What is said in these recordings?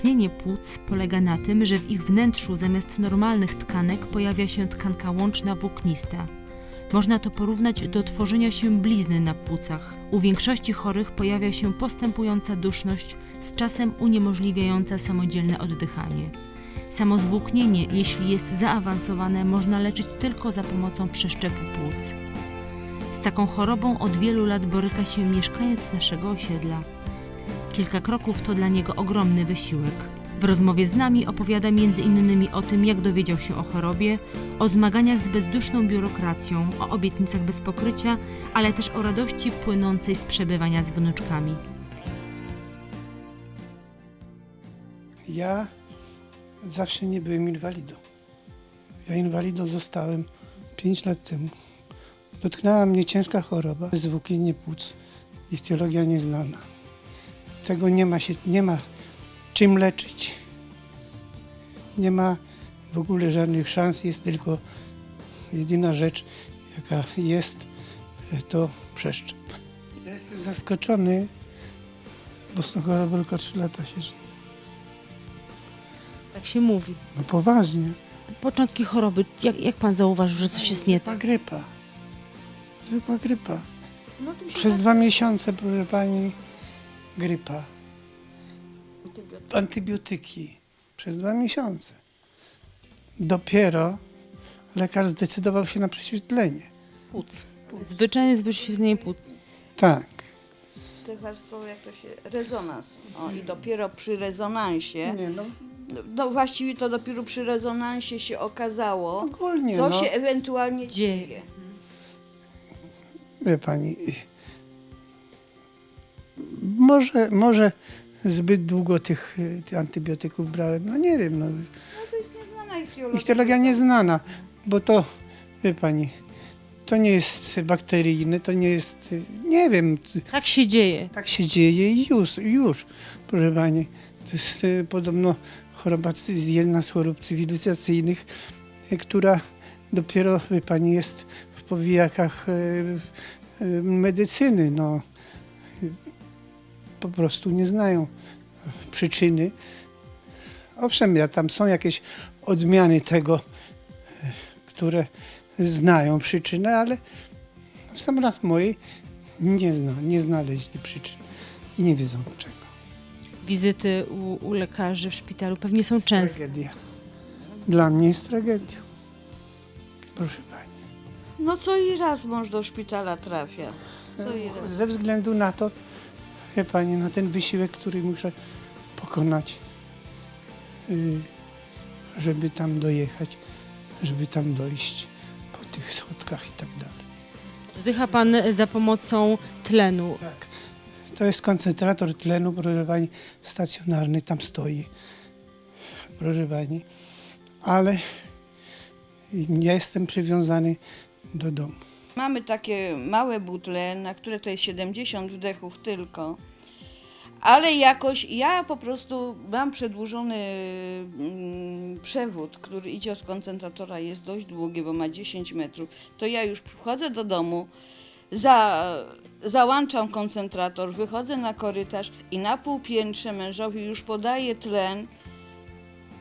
Zwłóknienie płuc polega na tym, że w ich wnętrzu zamiast normalnych tkanek pojawia się tkanka łączna włóknista. Można to porównać do tworzenia się blizny na płucach. U większości chorych pojawia się postępująca duszność, z czasem uniemożliwiająca samodzielne oddychanie. Samo zwłóknienie, jeśli jest zaawansowane, można leczyć tylko za pomocą przeszczepu płuc. Z taką chorobą od wielu lat boryka się mieszkaniec naszego osiedla. Kilka kroków to dla niego ogromny wysiłek. W rozmowie z nami opowiada m.in. o tym, jak dowiedział się o chorobie, o zmaganiach z bezduszną biurokracją, o obietnicach bez pokrycia, ale też o radości płynącej z przebywania z wnuczkami. Ja zawsze nie byłem inwalidą. Ja inwalidą zostałem 5 lat temu. Dotknęła mnie ciężka choroba, zwłóknienie płuc, ichtiologia nieznana. Tego nie ma, się, nie ma czym leczyć. Nie ma w ogóle żadnych szans, jest tylko jedyna rzecz, jaka jest, to przeszczep. Ja jestem zaskoczony, bo z tylko 3 lata się żyje. Tak się mówi. No poważnie. Początki choroby, jak, jak pan zauważył, że coś jest nie Zwykła tak? grypa. Zwykła grypa. No, Przez tak- dwa miesiące, proszę pani, grypa. Antybiotyki. Przez dwa miesiące. Dopiero lekarz zdecydował się na prześwietlenie. Płuc. Zwyczajne wyświetlenie płuc. Tak. lekarstwo, jak to się, rezonans. O, I dopiero przy rezonansie, Nie, no, no właściwie to dopiero przy rezonansie się okazało, ogólnie, co no. się ewentualnie Dzieje. dzieje. Wie pani, może, może zbyt długo tych, y, tych antybiotyków brałem. No nie wiem, no. No to jest nieznana ichtiologia. Ichtiologia nieznana, bo to, wie pani, to nie jest bakteryjne, to nie jest, y, nie wiem, Tak się dzieje. tak się dzieje i już, już proszę pani. To jest y, podobno choroba, jedna z chorób cywilizacyjnych, która dopiero, wie pani, jest w powijakach medycyny, no. Po prostu nie znają przyczyny. Owszem, ja, tam są jakieś odmiany tego, y, które znają przyczynę, ale w sam raz mojej nie, zna, nie znaleźli przyczyn i nie wiedzą czego. Wizyty u, u lekarzy w szpitalu pewnie są częste. Tragedia. Dla mnie jest tragedią. Proszę pani. No co i raz mąż do szpitala trafia. Co i raz. Ze względu na to, wie pani, na ten wysiłek, który muszę pokonać, y, żeby tam dojechać, żeby tam dojść po tych schodkach i tak dalej. Wdycha pan za pomocą tlenu. Tak. To jest koncentrator tlenu, proszę pani, stacjonarny, tam stoi, proszę pani. Ale ja jestem przywiązany do domu. Mamy takie małe butle, na które to jest 70 wdechów tylko. Ale jakoś ja po prostu mam przedłużony mm, przewód, który idzie z koncentratora, jest dość długi, bo ma 10 metrów. To ja już wchodzę do domu, za, załączam koncentrator, wychodzę na korytarz i na półpiętrze mężowi już podaję tlen,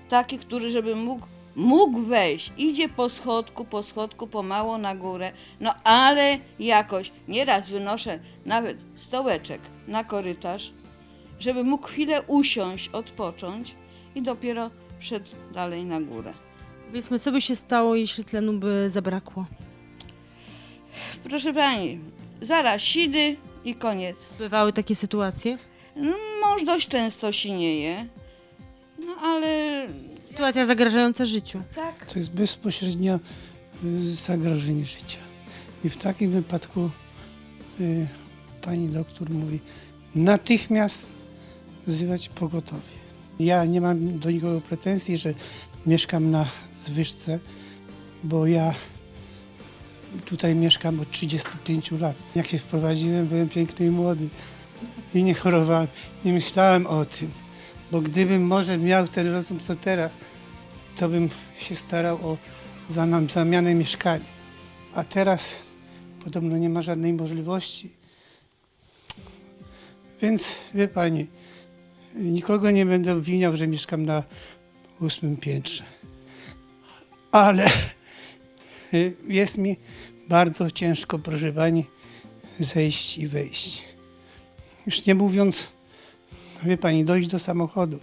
taki, który żeby mógł, mógł wejść. Idzie po schodku, po schodku, pomału na górę. No ale jakoś, nieraz wynoszę nawet stołeczek na korytarz, żeby mógł chwilę usiąść, odpocząć i dopiero szedł dalej na górę. Powiedzmy, co by się stało, jeśli tlenu by zabrakło? Proszę pani, zaraz sidy i koniec. Bywały takie sytuacje? No, mąż dość często sinieje, no ale Sytuacja zagrażająca życiu. tak. To jest bezpośrednio y, zagrożenie życia. I w takim wypadku y, pani doktor mówi natychmiast wzywać pogotowie. Ja nie mam do nikogo pretensji, że mieszkam na zwyżce, bo ja tutaj mieszkam od 35 lat. Jak się wprowadziłem, byłem piękny i młody i nie chorowałem. Nie myślałem o tym, bo gdybym może miał ten rozum co teraz, to bym się starał o zamianę mieszkania. A teraz podobno nie ma żadnej możliwości. Więc wie pani, Nikogo nie będę obwiniał, że mieszkam na ósmym piętrze. Ale jest mi bardzo ciężko, proszę pani, zejść i wejść. Już nie mówiąc, wie pani, dojść do samochodu,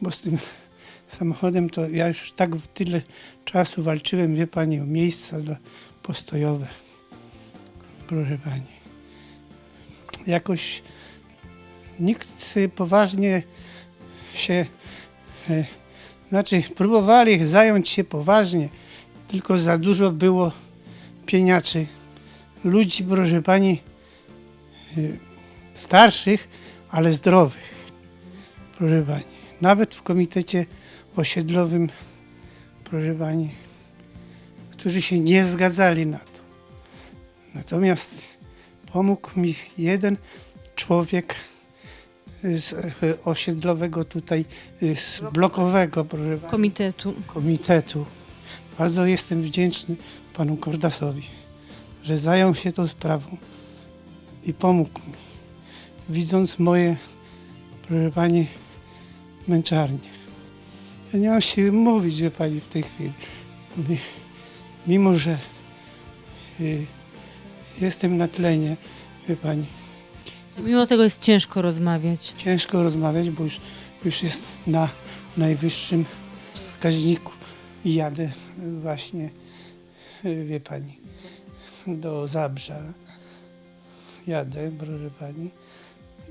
bo z tym samochodem to ja już tak w tyle czasu walczyłem, wie pani, o miejsca postojowe. Proszę pani. Jakoś nikt poważnie się, e, znaczy próbowali zająć się poważnie, tylko za dużo było pieniaczy, ludzi, proszę pani, y, starszych, ale zdrowych, proszę pani. Nawet w komitecie osiedlowym, proszę pani, którzy się nie zgadzali na to. Natomiast pomógł mi jeden człowiek z e, osiedlowego tutaj, e, z blokowego, Komitetu. komitetu. Bardzo jestem wdzięczny panu Kordasowi, że zajął się tą sprawą i pomógł mi, widząc moje, proszę pani, męczarnie. Ja nie mam siły mówić, wie pani, w tej chwili. Mi- Mimo, że y, jestem na tlenie, wie pani, Mimo tego jest ciężko rozmawiać. ciężko rozmawiać, bo już, już jest na najwyższym wskaźniku i jadę właśnie, y, wie pani, do Zabrza. Jadę, proszę pani,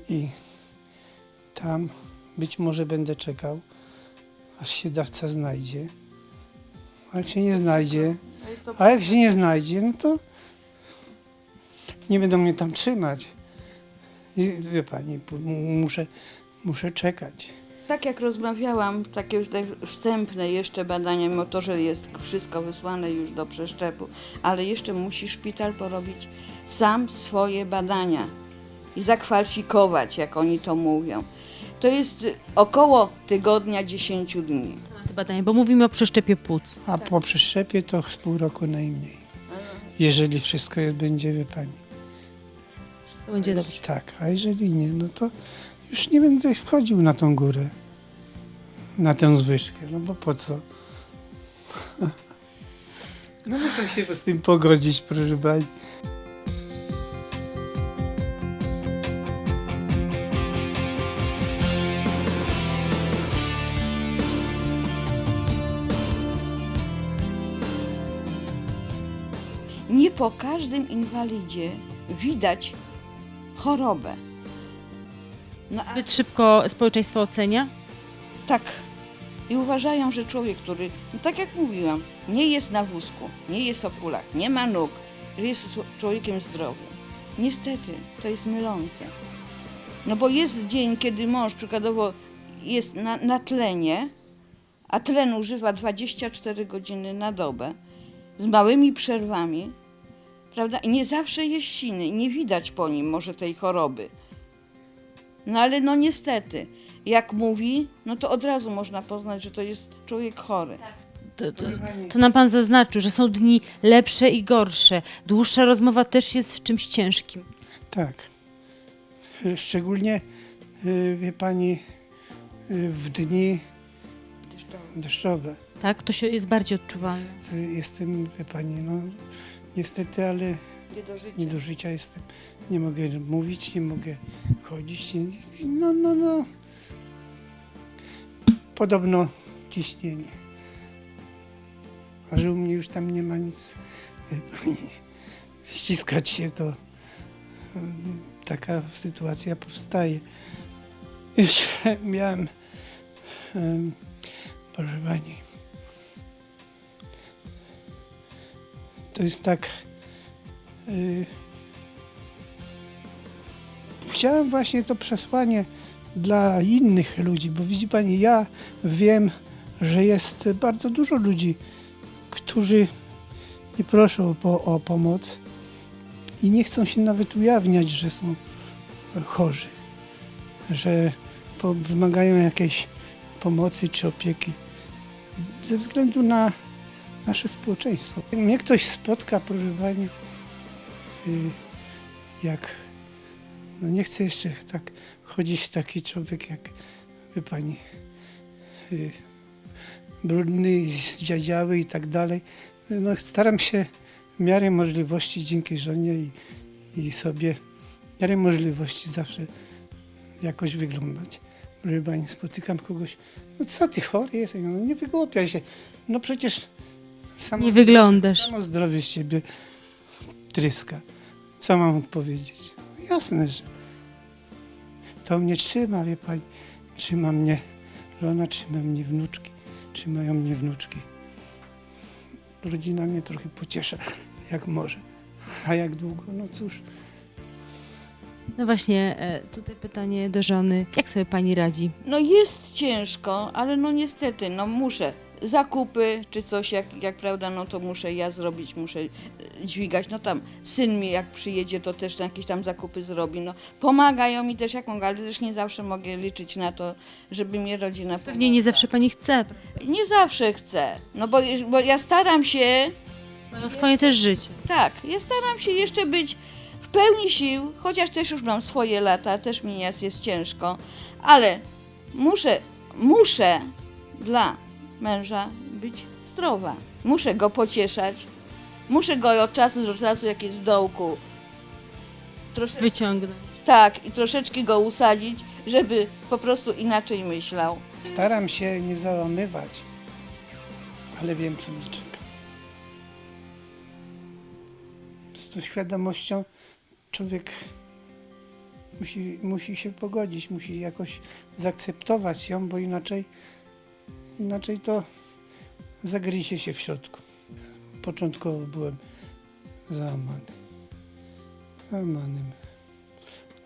i tam być może będę czekał, aż się dawca znajdzie. A jak się nie znajdzie, a jak się nie znajdzie, no to nie będą mnie tam trzymać. I wie pani, muszę, muszę czekać. Tak jak rozmawiałam, takie wstępne jeszcze badania, mimo to, że jest wszystko wysłane już do przeszczepu, ale jeszcze musi szpital porobić sam swoje badania i zakwalifikować, jak oni to mówią. To jest około tygodnia, 10 dni. Te badania, bo mówimy o przeszczepie płuc. A po przeszczepie to z pół roku najmniej. Jeżeli wszystko jest, będzie, wie pani. To będzie dobrze. Tak, a jeżeli nie, no to już nie będę wchodził na tą górę, na tę zwyżkę, no bo po co? No muszę się z tym pogodzić, proszę pani. Nie po każdym inwalidzie widać chorobę. No a Zbyt szybko społeczeństwo ocenia? tak. I uważają, że człowiek, który, no tak jak mówiłam, nie jest na wózku, nie jest o kulach, nie ma nóg, że jest człowiekiem zdrowym. Niestety, to jest mylące. No bo jest dzień, kiedy mąż przykładowo jest na, na tlenie, a tlen używa 24 godziny na dobę, z małymi przerwami, prawda? I nie zawsze jest silny i nie widać po nim może tej choroby. No ale no niestety, jak mówi, no to od razu można poznać, że to jest człowiek chory. To, to, to nam pan zaznaczył, że są dni lepsze i gorsze. Dłuższa rozmowa też jest czymś ciężkim. Tak. Szczególnie, y, wie pani, y, w dni deszczowe. Tak? To się jest bardziej odczuwalne. Jest, jestem, wie pani, no niestety, ale Nie do życia. nie do życia jestem. Nie mogę mówić, nie mogę chodzić. No, no, no. Podobno ciśnienie. A że u mnie już tam nie ma nic, ściskać się to taka sytuacja powstaje. Jeszcze miałem, em, proszę pani, to jest tak, y, chciałem właśnie to przesłanie dla innych ludzi, bo widzi pani, ja wiem, że jest bardzo dużo ludzi, którzy nie proszą po, o pomoc i nie chcą się nawet ujawniać, że są chorzy, że po, wymagają jakiejś pomocy czy opieki ze względu na nasze społeczeństwo. Jak mnie ktoś spotka, proszę pani, y, jak, no nie chcę jeszcze tak chodzić taki człowiek jak wie pani, y, brudny, zdziadziały i tak dalej. No, staram się w miarę możliwości dzięki żonie i, i sobie w miarę możliwości zawsze jakoś wyglądać. Proszę pani, spotykam kogoś, no co ty chory jesteś, no nie wygłupiaj się. No przecież samo, Nie wyglądasz. samo zdrowie z ciebie tryska. Co mam powiedzieć? No jasne, że to mnie trzyma, wie pani. Trzyma mnie żona, trzyma mnie wnuczki, trzymają mnie wnuczki. Rodzina mnie trochę pociesza, jak może. A jak długo? No cóż, No właśnie, e, tutaj pytanie do żony. Jak sobie pani radzi? No jest ciężko, ale no niestety, no muszę. Zakupy czy coś, jak, jak prawda, no to muszę ja zrobić, muszę e, dźwigać. No tam syn mi jak przyjedzie, to też jakieś tam zakupy zrobi. No pomagają mi też jak mogę, ale też nie zawsze mogę liczyć na to, żeby mnie rodzina Pewnie nie zawsze pani chce. Nie zawsze chcę, no bo, bo ja staram się, Mają swoje też życie. tak, ja staram się jeszcze być w pełni sił, chociaż też już mam swoje lata, też mi jest, jest ciężko, ale muszę, muszę dla męża być zdrowa. Muszę go pocieszać, muszę go od czasu do czasu jak jest w dołku troszeczkę, Wyciągnąć. tak, i troszeczkę go usadzić, żeby po prostu inaczej myślał. staram się nie załamywać, ale wiem, co mnie czeka. Z tą świadomością człowiek musi, musi się pogodzić, musi jakoś zaakceptować ją, bo inaczej, inaczej to zagryzie się w środku. Początkowo byłem załamany. Załamanym.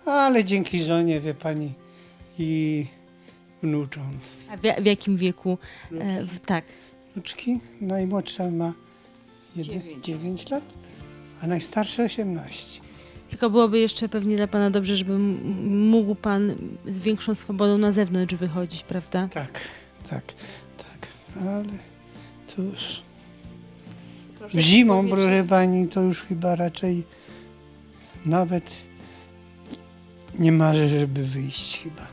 Ale dzięki żonie, wie pani, i wnucząc. A w, w jakim wieku? E, w, tak. Wnuczki, najmłodsza ma Dziewięć. 9 lat, a najstarsza 18. Tylko byłoby jeszcze pewnie dla pana dobrze, żeby mógł pan z większą swobodą na zewnątrz wychodzić, prawda? Tak, tak, tak, ale już Troszeczkę zimą, proszę pani, to już chyba raczej nawet nie marzę, żeby wyjść chyba.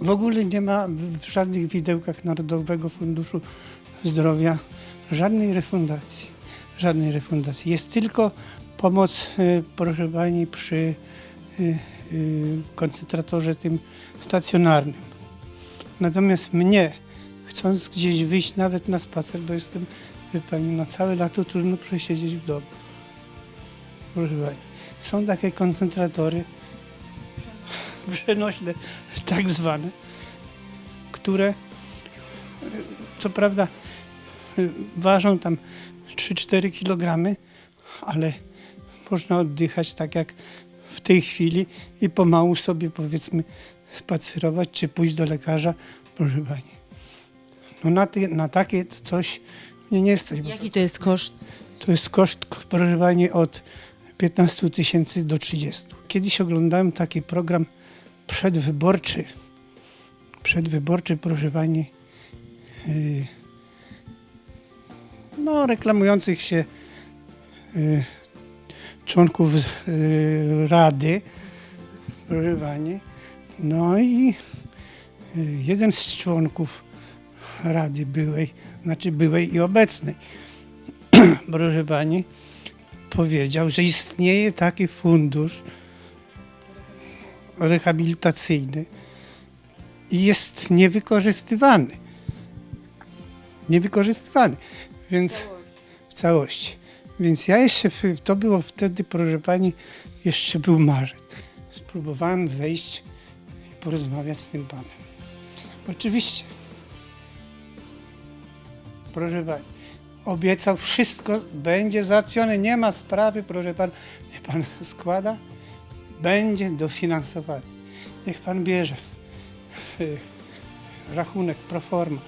W ogóle nie ma w żadnych widełkach Narodowego Funduszu Zdrowia żadnej refundacji. Żadnej refundacji. Jest tylko pomoc, e, proszę pani, przy e, e, koncentratorze tym stacjonarnym. Natomiast mnie, chcąc gdzieś wyjść nawet na spacer, bo jestem, wie pani, na całe lato trudno przesiedzieć w domu. Proszę pani, są takie koncentratory przenośne, tak zwane, które co prawda ważą tam 3-4 kg, ale można oddychać tak jak w tej chwili i pomału sobie powiedzmy spacerować czy pójść do lekarza, proszę pani. No na, ty, na takie coś mnie nie stać. Jaki to jest koszt? to jest koszt, proszę pani, od 15 tysięcy do 30. Kiedyś oglądałem taki program przedwyborczy. Przedwyborczy, proszę pani, yy, no, reklamujących się yy, członków yy, Rady, pani. No i yy, jeden z członków Rady byłej, znaczy byłej i obecnej, proszę pani, powiedział, że istnieje taki fundusz rehabilitacyjny i jest niewykorzystywany. Niewykorzystywany. Więc w całości. Więc ja jeszcze, to było wtedy, proszę pani, jeszcze był marzec. Spróbowałem wejść i porozmawiać z tym panem. Oczywiście. Proszę pani, obiecał wszystko, będzie załatwione, nie ma sprawy, proszę pan, niech pan składa, będzie dofinansowane. Niech pan bierze rachunek proforma.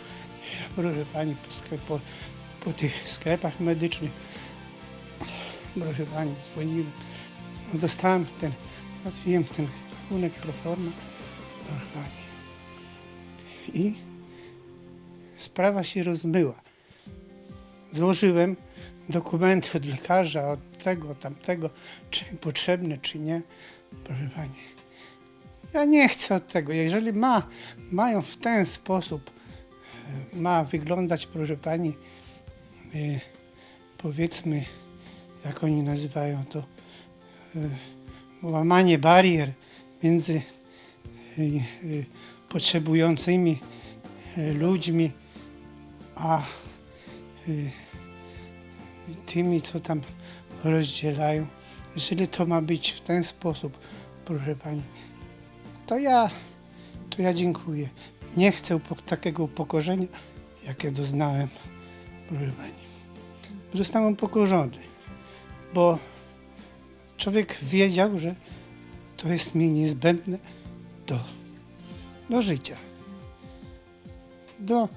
Proszę pani, po, po, tych sklepach medycznych, proszę pani, dzwoniłem, no dostałem ten, załatwiłem ten rachunek proforma, proszę pani. I sprawa się rozmyła. Złożyłem dokumenty od lekarza, od tego, tamtego, czy potrzebne, czy nie. Proszę pani, ja nie chcę od tego. Jeżeli ma, mają w ten sposób, ma wyglądać, proszę pani, powiedzmy, jak oni nazywają to, e, łamanie barier między e, e, potrzebującymi ludźmi, a tymi, co tam rozdzielają. Jeżeli to ma być w ten sposób, proszę pani, to ja, to ja dziękuję. Nie chcę takiego upokorzenia, jakie doznałem, proszę pani. Zostałem upokorzony, bo człowiek wiedział, że to jest mi niezbędne do, do życia, do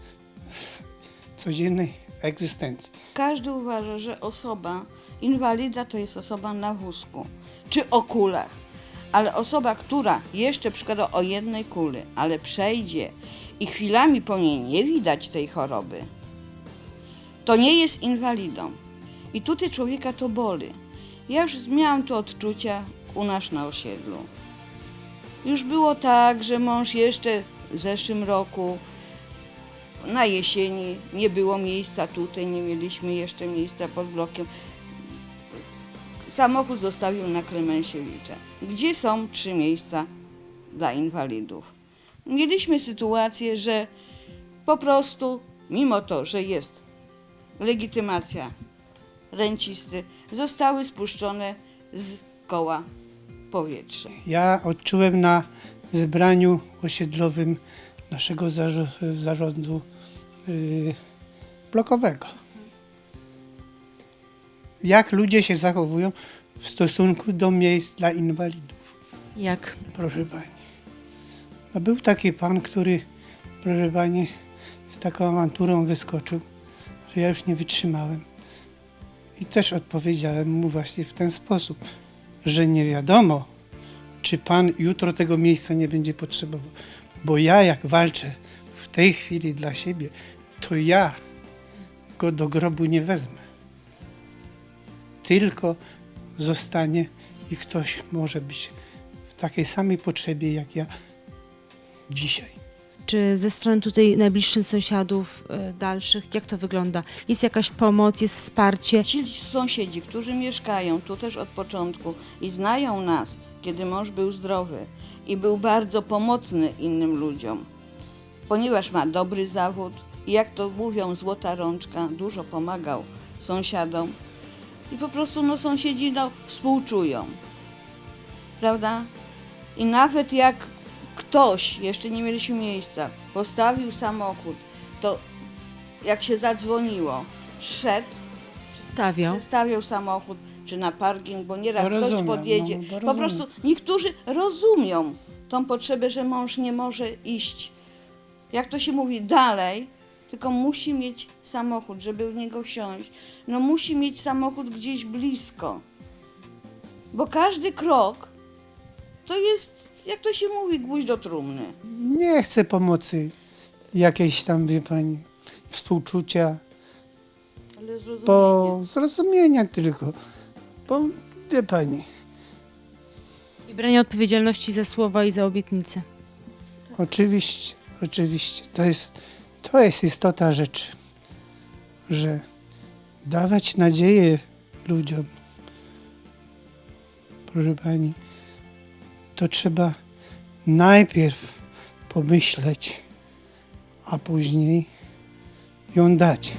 codziennej egzystencji. Każdy uważa, że osoba inwalida to jest osoba na wózku czy o kulach. Ale osoba, która jeszcze przykłada o jednej kuli, ale przejdzie i chwilami po niej nie widać tej choroby, to nie jest inwalidą. I tutaj człowieka to boli. Ja już miałam to odczucia u nas na osiedlu. Już było tak, że mąż jeszcze w zeszłym roku na jesieni nie było miejsca tutaj, nie mieliśmy jeszcze miejsca pod blokiem. Samochód zostawił na Klemensiewicza. Gdzie są trzy miejsca dla inwalidów? Mieliśmy sytuację, że po prostu, mimo to, że jest legitymacja rencisty, zostały spuszczone z koła powietrze. Ja odczułem na zebraniu osiedlowym naszego zarządu yy, blokowego. Jak ludzie się zachowują w stosunku do miejsc dla inwalidów, Jak? proszę pani. No był taki pan, który, proszę pani, z taką awanturą wyskoczył, ja już nie wytrzymałem. I też odpowiedziałem mu właśnie w ten sposób, że nie wiadomo, czy pan jutro tego miejsca nie będzie potrzebował. Bo ja jak walczę w tej chwili dla siebie, to ja go do grobu nie wezmę. Tylko zostanie i ktoś może być w takiej samej potrzebie jak ja dzisiaj. Czy ze strony tutaj najbliższych sąsiadów e, dalszych, jak to wygląda? Jest jakaś pomoc, jest wsparcie? Ci sąsiedzi, którzy mieszkają tu też od początku i znają nas, kiedy mąż był zdrowy i był bardzo pomocny innym ludziom, ponieważ ma dobry zawód i jak to mówią, złota rączka, dużo pomagał sąsiadom i po prostu no, sąsiedzi no, współczują. Prawda? I nawet jak ktoś, jeszcze nie mieliśmy miejsca, postawił samochód, to jak się zadzwoniło, szedł, stawiał samochód czy na parking, bo nieraz No ktoś rozumiem, podjedzie. no, bo po rozumiem. prostu niektórzy rozumią tą potrzebę, że mąż nie może iść, jak to się mówi, dalej, tylko musi mieć samochód, żeby w niego wsiąść. No musi mieć samochód gdzieś blisko, bo każdy krok to jest, jak to się mówi, gwóźdź do trumny. Nie chcę pomocy jakiejś tam, wie pani, współczucia, Ale zrozumienie. bo zrozumienia tylko. Bo wie pani, I branie odpowiedzialności za słowa i za obietnice. oczywiście, oczywiście, to jest, to jest istota rzeczy, że dawać nadzieję ludziom, proszę pani, to trzeba najpierw pomyśleć, a później ją dać.